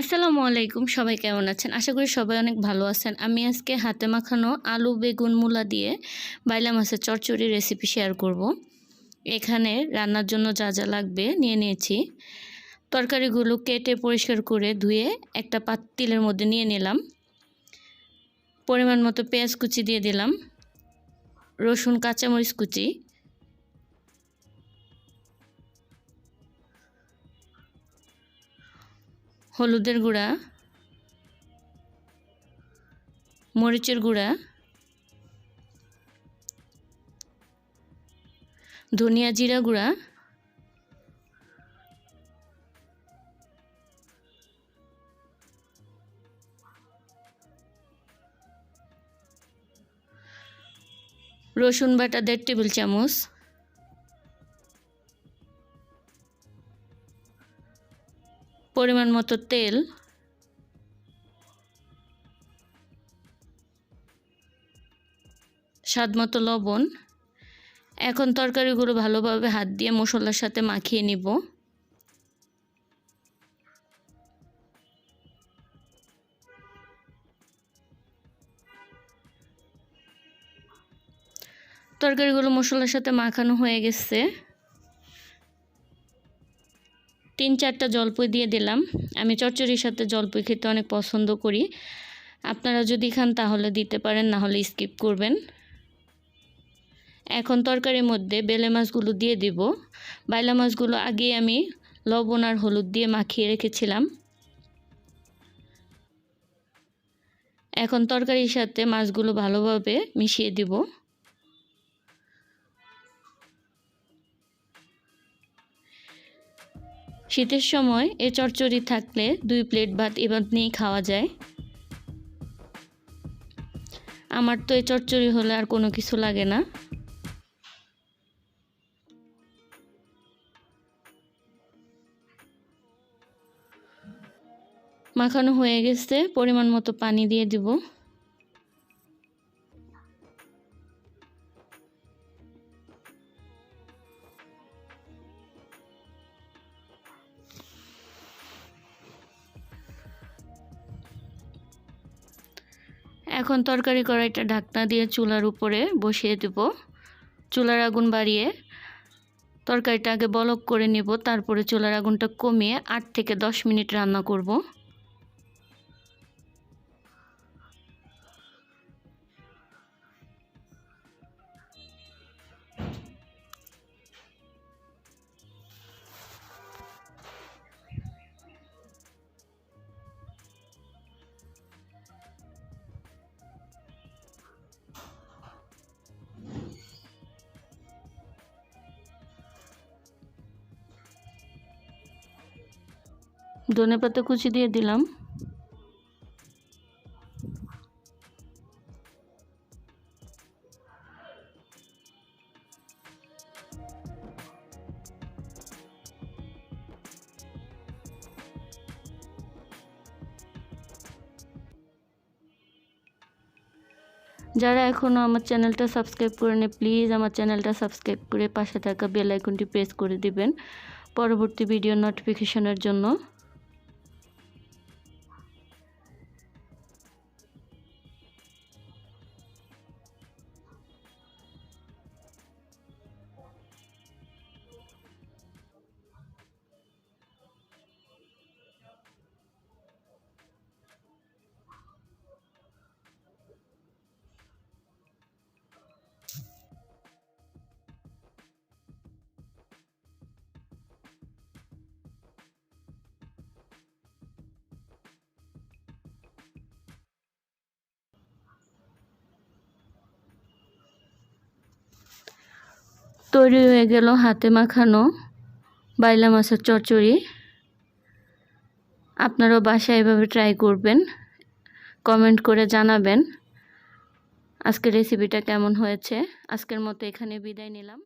আসসালামু আলাইকুম, সবাই কেমন আছেন? আশা করি সবাই অনেক ভালো আছেন। আমি আজকে হাতে মাখানো আলু বেগুন মূলা দিয়ে বাইলা মাছের চচ্চড়ি রেসিপি শেয়ার করব। এখানে রান্নার জন্য যা যা লাগবে নিয়ে নিয়েছি। তরকারিগুলো কেটে পরিষ্কার করে ধুয়ে একটা পাতিলের মধ্যে নিয়ে নিলাম। পরিমাণ মতো পেঁয়াজ কুচি দিয়ে দিলাম। রসুন, কাঁচামরিচ কুচি। হলুদের গুঁড়া মরিচের গুঁড়া ধনিয়া জিরা গুঁড়া রসুন বাটা দেড় টেবিল চামচ পরিমাণ মতো তেল। স্বাদ মতো লবণ। এখন তরকারিগুলো ভালোভাবে হাত দিয়ে মশলার সাথে মাখিয়ে নিব। তরকারিগুলো মশলার সাথে মাখানো হয়ে গেছে। তিন চারটা জলপই দিয়ে দিলাম। আমি চচ্চড়ির সাথে জলপই খেতে অনেক পছন্দ করি। আপনারা যদি খান তাহলে দিতে পারেন, না হলে স্কিপ করবেন। এখন তরকারির মধ্যে বেলে মাছগুলো দিয়ে দিব। বাইলা মাছগুলো আগে আমি লবণ আর হলুদ দিয়ে মাখিয়ে রেখেছিলাম। এখন তরকারির সাথে মাছগুলো ভালোভাবে মিশিয়ে দিব। শীতের সময় এ চচ্চড়ি থাকলে দুই প্লেট ভাত এবার নিয়েই খাওয়া যায়। আমার তো এই চচ্চড়ি হলে আর কোনো কিছু লাগে না। মাখানো হয়ে গেছে, পরিমাণ মতো পানি দিয়ে দিব। এখন তরকারি কড়াইটা ঢাকনা দিয়ে চুলার উপরে বসিয়ে দেব। চুলার আগুন বাড়িয়ে তরকারিটা আগে বলক করে নেব, তারপরে চুলার আগুনটা কমিয়ে আট থেকে দশ মিনিট রান্না করব। ধনে পাতা কুচি দিয়ে দিলাম। যারা এখনও আমার চ্যানেলটা সাবস্ক্রাইব করে নে প্লিজ আমার চ্যানেলটা সাবস্ক্রাইব করে পাশে থাকা বেল আইকনটি প্রেস করে দিবেন। পরবর্তী ভিডিও নোটিফিকেশনের জন্য। তৈরি হয়ে গেল হাতে মাখানো বাইলা মাছের চচ্চড়ি। আপনারাও বাসায় এভাবে ট্রাই করবেন কমেন্ট করে জানাবেন। আজকের রেসিপিটা কেমন হয়েছে? আজকের মতো এখানে বিদায় নিলাম।